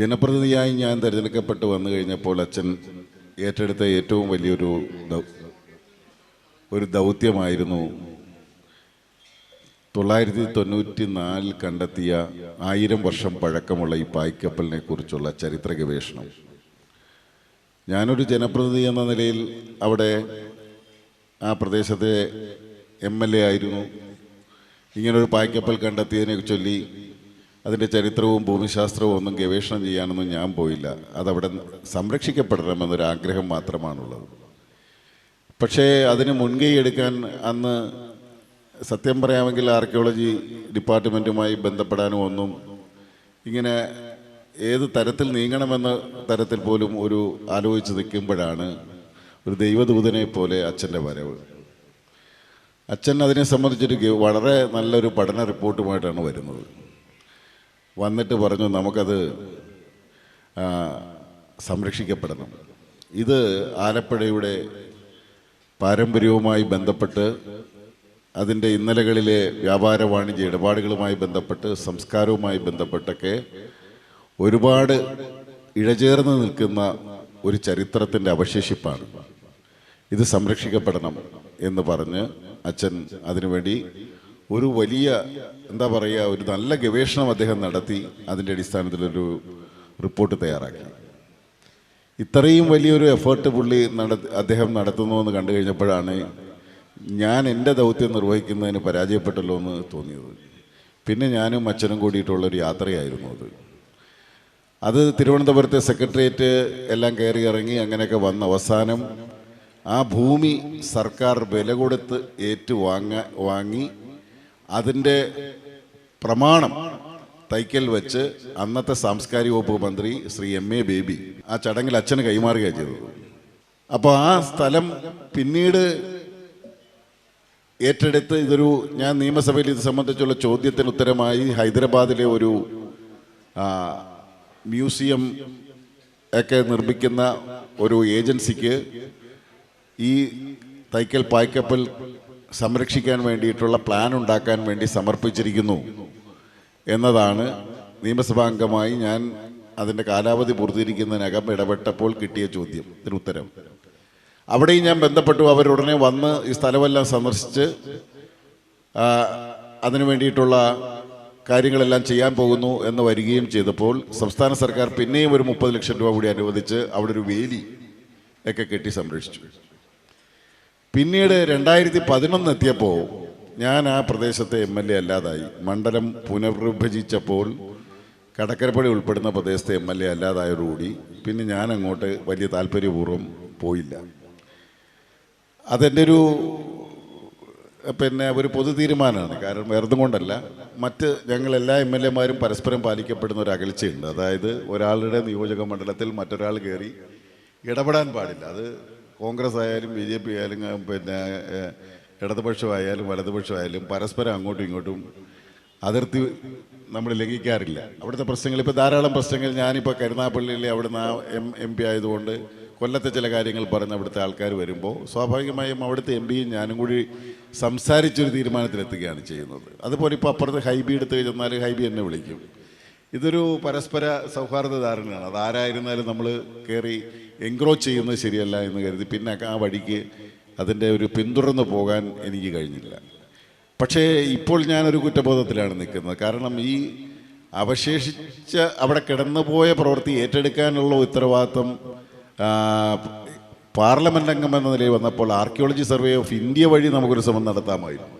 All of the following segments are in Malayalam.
ജനപ്രതിനിധിയായി ഞാൻ തിരഞ്ഞെടുക്കപ്പെട്ട് വന്നു കഴിഞ്ഞപ്പോൾ അച്ഛൻ ഏറ്റെടുത്ത ഏറ്റവും വലിയൊരു ഒരു ദൗത്യമായിരുന്നു തൊള്ളായിരത്തി തൊണ്ണൂറ്റി നാലിൽ കണ്ടെത്തിയ ആയിരം വർഷം പഴക്കമുള്ള ഈ പായ്ക്കപ്പലിനെ കുറിച്ചുള്ള ചരിത്ര ഗവേഷണം. ഞാനൊരു ജനപ്രതിനിധി എന്ന നിലയിൽ അവിടെ ആ പ്രദേശത്തെ എം എൽ എ ആയിരുന്നു. ഇങ്ങനൊരു പായ്ക്കപ്പൽ കണ്ടെത്തിയതിനെ ചൊല്ലി അതിന്റെ ചരിത്രവും ഭൂമിശാസ്ത്രവും ഒന്നും ഗവേഷണം ചെയ്യാനൊന്നും ഞാൻ പോയില്ല. അതവിടെ സംരക്ഷിക്കപ്പെടണമെന്നൊരു ആഗ്രഹം മാത്രമാണുള്ളത്. പക്ഷേ അതിന് മുൻകൈ എടുക്കാൻ അന്ന് സത്യം പറയാമെങ്കിൽ ആർക്കിയോളജി ഡിപ്പാർട്ട്മെന്റുമായി ബന്ധപ്പെടാനും ഒന്നും ഇങ്ങനെ ഏത് തരത്തിൽ നീങ്ങണമെന്ന തരത്തിൽ പോലും ഒരു ആലോചിച്ച് നിൽക്കുമ്പോഴാണ് ഒരു ദൈവദൂതനെ പോലെ അച്ഛന്റെ വരവ്. അച്ഛൻ അതിനെ സംബന്ധിച്ചൊരു വളരെ നല്ലൊരു പഠന റിപ്പോർട്ടുമായിട്ടാണ് വരുന്നത്. വന്നിട്ട് പറഞ്ഞു നമുക്കത് സംരക്ഷിക്കപ്പെടണം. ഇത് ആലപ്പുഴയുടെ പാരമ്പര്യവുമായി ബന്ധപ്പെട്ട് അതിന്റെ ഇന്നലകളിലെ വ്യാപാര വാണിജ്യ ഇടപാടുകളുമായി ബന്ധപ്പെട്ട് സംസ്കാരവുമായി ബന്ധപ്പെട്ടൊക്കെ ഒരുപാട് ഇഴചേർന്ന് നിൽക്കുന്ന ഒരു ചരിത്രത്തിന്റെ അവശേഷിപ്പാണ്. ഇത് സംരക്ഷിക്കപ്പെടണം എന്ന് പറഞ്ഞ് അച്ഛൻ അതിനുവേണ്ടി ഒരു വലിയ എന്താ പറയുക ഒരു നല്ല ഗവേഷണം അദ്ദേഹം നടത്തി അതിന്റെ അടിസ്ഥാനത്തിലൊരു റിപ്പോർട്ട് തയ്യാറാക്കി. ഇത്രയും വലിയൊരു എഫേർട്ട് പുള്ളി നട അദ്ദേഹം നടത്തുന്നു എന്ന് കണ്ടു കഴിഞ്ഞപ്പോഴാണ് ഞാൻ എന്റെ ദൗത്യം നിർവഹിക്കുന്നതിന് പരാജയപ്പെട്ടല്ലോ എന്ന് തോന്നിയത്. പിന്നെ ഞാനും അച്ഛനും കൂടിയിട്ടുള്ളൊരു യാത്രയായിരുന്നു അത്. അത് തിരുവനന്തപുരത്തെ സെക്രട്ടേറിയറ്റ് എല്ലാം കയറി ഇറങ്ങി അങ്ങനെയൊക്കെ വന്ന അവസാനം ആ ഭൂമി സർക്കാർ വില കൊടുത്ത് ഏറ്റു വാങ്ങ വാങ്ങി അതിന്റെ പ്രമാണം തൈക്കൽ വെച്ച് അന്നത്തെ സാംസ്കാരിക വകുപ്പ് മന്ത്രി ശ്രീ എം എ ബേബി ആ ചടങ്ങിൽ അച്ഛന് കൈമാറുകയാണ് ചെയ്തത്. അപ്പോൾ ആ സ്ഥലം പിന്നീട് ഏറ്റെടുത്ത് ഇതൊരു ഞാൻ നിയമസഭയിൽ ഇത് സംബന്ധിച്ചുള്ള ചോദ്യത്തിന് ഉത്തരമായി ഹൈദരാബാദിലെ ഒരു മ്യൂസിയം ഒക്കെ നിർമ്മിക്കുന്ന ഒരു ഏജൻസിക്ക് ഈ തൈക്കൽ പായ്ക്കപ്പൽ സംരക്ഷിക്കാൻ വേണ്ടിയിട്ടുള്ള പ്ലാൻ ഉണ്ടാക്കാൻ വേണ്ടി സമർപ്പിച്ചിരിക്കുന്നു എന്നതാണ് നിയമസഭാംഗമായി ഞാൻ അതിന്റെ കാലാവധി പൂർത്തീകരിക്കുന്നതിനകം ഇടപെട്ടപ്പോൾ കിട്ടിയ ചോദ്യം ഇതിന് ഉത്തരം. അവിടെയും ഞാൻ ബന്ധപ്പെട്ടു അവരുടനെ വന്ന് ഈ സ്ഥലമെല്ലാം സന്ദർശിച്ച് അതിനു വേണ്ടിയിട്ടുള്ള കാര്യങ്ങളെല്ലാം ചെയ്യാൻ പോകുന്നു എന്ന് വരികയും ചെയ്തപ്പോൾ സംസ്ഥാന സർക്കാർ പിന്നെയും ഒരു മുപ്പത് ലക്ഷം രൂപ കൂടി അനുവദിച്ച് അവിടെ ഒരു വേലി ഒക്കെ കെട്ടി സംരക്ഷിച്ചു. പിന്നീട് രണ്ടായിരത്തി പതിനൊന്ന് എത്തിയപ്പോൾ ഞാൻ ആ പ്രദേശത്തെ എം എൽ എ അല്ലാതായി. മണ്ഡലം പുനർവിഭജിച്ചപ്പോൾ കടക്കരപ്പള്ളി ഉൾപ്പെടുന്ന പ്രദേശത്തെ എം എൽ എ അല്ലാതായതോടുകൂടി പിന്നെ ഞാൻ അങ്ങോട്ട് വലിയ താല്പര്യപൂർവം പോയില്ല. അതെന്റെ ഒരു പിന്നെ ഒരു പൊതു തീരുമാനമാണ്. കാരണം വേറൊന്നും കൊണ്ടല്ല മറ്റ് ഞങ്ങൾ എല്ലാ എം എൽ എമാരും പരസ്പരം പാലിക്കപ്പെടുന്ന ഒരു അകൽച്ചയുണ്ട്. അതായത് ഒരാളുടെ നിയോജക മണ്ഡലത്തിൽ മറ്റൊരാൾ കയറി ഇടപെടാൻ പാടില്ല. അത് കോൺഗ്രസ് ആയാലും ബി ജെ പി ആയാലും പിന്നെ ഇടതുപക്ഷമായാലും വലതുപക്ഷമായാലും പരസ്പരം അങ്ങോട്ടും ഇങ്ങോട്ടും അതിർത്തി നമ്മൾ ലംഘിക്കാറില്ല. അവിടുത്തെ പ്രശ്നങ്ങൾ ഇപ്പോൾ ധാരാളം പ്രശ്നങ്ങൾ. ഞാനിപ്പോൾ കരുനാഗപ്പള്ളിയിലെ അവിടുന്ന് എം എം പി ആയതുകൊണ്ട് കൊല്ലത്തെ ചില കാര്യങ്ങൾ പറഞ്ഞ് അവിടുത്തെ ആൾക്കാർ വരുമ്പോൾ സ്വാഭാവികമായും അവിടുത്തെ എം പിയും ഞാനും കൂടി സംസാരിച്ചൊരു തീരുമാനത്തിലെത്തുകയാണ് ചെയ്യുന്നത്. അതുപോലെ ഇപ്പോൾ അപ്പുറത്ത് ഹൈബി എടുത്ത് ചെന്നാൽ ഹൈബി എന്നെ വിളിക്കും. ഇതൊരു പരസ്പര സൗഹാർദ്ദ ധാരണയാണ്. അത് ആരായിരുന്നാലും നമ്മൾ കയറി എൻക്രോച്ച് ചെയ്യുന്നത് ശരിയല്ല എന്ന് കരുതി പിന്നെ ആ വഴിക്ക് അതിന്റെ ഒരു പിന്തുടർന്ന് പോകാൻ എനിക്ക് കഴിഞ്ഞില്ല. പക്ഷേ ഇപ്പോൾ ഞാനൊരു കുറ്റബോധത്തിലാണ് നിൽക്കുന്നത്. കാരണം ഈ അവശേഷിച്ച അവിടെ കിടന്നുപോയ പ്രവൃത്തി ഏറ്റെടുക്കാനുള്ള ഉത്തരവാദിത്വം പാർലമെന്റ് അംഗം എന്ന നിലയിൽ വന്നപ്പോൾ ആർക്കിയോളജി സർവേ ഓഫ് ഇന്ത്യ വഴി നമുക്കൊരു ശ്രമം നടത്താമായിരുന്നു.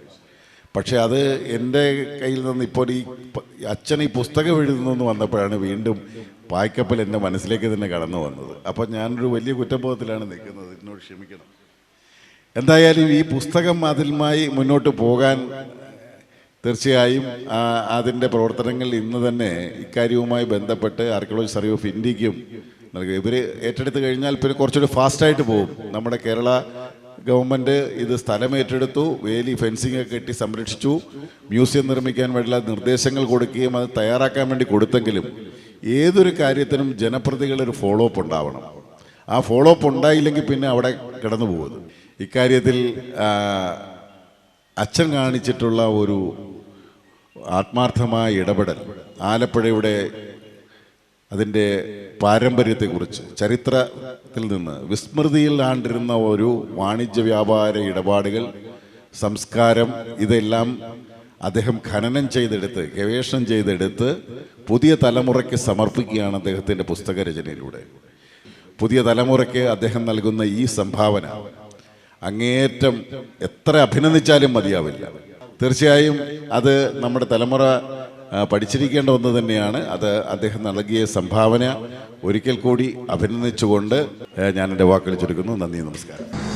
പക്ഷേ അത് എന്റെ കയ്യിൽ നിന്ന് ഇപ്പോൾ ഈ അച്ഛൻ ഈ പുസ്തകം എഴുതുന്നു വന്നപ്പോഴാണ് വീണ്ടും പായ്ക്കപ്പൽ എന്റെ മനസ്സിലേക്ക് തന്നെ കടന്നു വന്നത്. അപ്പോൾ ഞാനൊരു വലിയ കുറ്റബോധത്തിലാണ് നിൽക്കുന്നത്. എന്നോട് ക്ഷമിക്കണം. എന്തായാലും ഈ പുസ്തകം അതിലുമായി മുന്നോട്ട് പോകാൻ തീർച്ചയായും അതിന്റെ പ്രവർത്തനങ്ങൾ ഇന്ന് തന്നെ ഇക്കാര്യവുമായി ബന്ധപ്പെട്ട് ആർക്കിയോളജി സർവേ ഓഫ് ഇന്ത്യക്കും നൽകുക ഇവർ ഏറ്റെടുത്ത് കഴിഞ്ഞാൽ പിന്നെ കുറച്ചുകൂടി ഫാസ്റ്റായിട്ട് പോകും. നമ്മുടെ കേരള ഗവൺമെന്റ് ഇത് സ്ഥലം ഏറ്റെടുത്തു വേലി ഒക്കെ കെട്ടി സംരക്ഷിച്ചു. മ്യൂസിയം നിർമ്മിക്കാൻ വേണ്ടിയുള്ള നിർദ്ദേശങ്ങൾ കൊടുക്കുകയും അത് തയ്യാറാക്കാൻ വേണ്ടി കൊടുത്തെങ്കിലും ഏതൊരു കാര്യത്തിനും ജനപ്രതികളൊരു ഫോളോ അപ്പ് ഉണ്ടാവണം. ആ ഫോളോ അപ്പ് ഉണ്ടായില്ലെങ്കിൽ പിന്നെ അവിടെ കിടന്നു പോകുന്നത് ഇക്കാര്യത്തിൽ അച്ഛൻ കാണിച്ചിട്ടുള്ള ഒരു ആത്മാർത്ഥമായ ഇടപെടൽ ആലപ്പുഴയുടെ അതിന്റെ പാരമ്പര്യത്തെക്കുറിച്ച്. ചരിത്രത്തിൽ നിന്ന് വിസ്മൃതിയിൽ ആണ്ടിരുന്ന ഒരു വാണിജ്യ വ്യാപാര ഇടപാടുകൾ സംസ്കാരം ഇതെല്ലാം അദ്ദേഹം ഖനനം ചെയ്തെടുത്ത് ഗവേഷണം ചെയ്തെടുത്ത് പുതിയ തലമുറയ്ക്ക് സമർപ്പിക്കുകയാണ് അദ്ദേഹത്തിന്റെ പുസ്തക രചനയിലൂടെ പുതിയ തലമുറയ്ക്ക് അദ്ദേഹം നൽകുന്ന ഈ സംഭാവന അങ്ങേയറ്റം എത്ര അഭിനന്ദിച്ചാലും മതിയാവില്ല. തീർച്ചയായും അത് നമ്മുടെ തലമുറ പഠിച്ചിരിക്കേണ്ട ഒന്ന് തന്നെയാണ്. അത് അദ്ദേഹം നൽകിയ സംഭാവന. ഒരിക്കൽ കൂടി അഭിനന്ദിച്ചുകൊണ്ട് ഞാൻ എന്റെ വാക്കുകൾ ചുരുക്കുന്നു. നന്ദി നമസ്കാരം.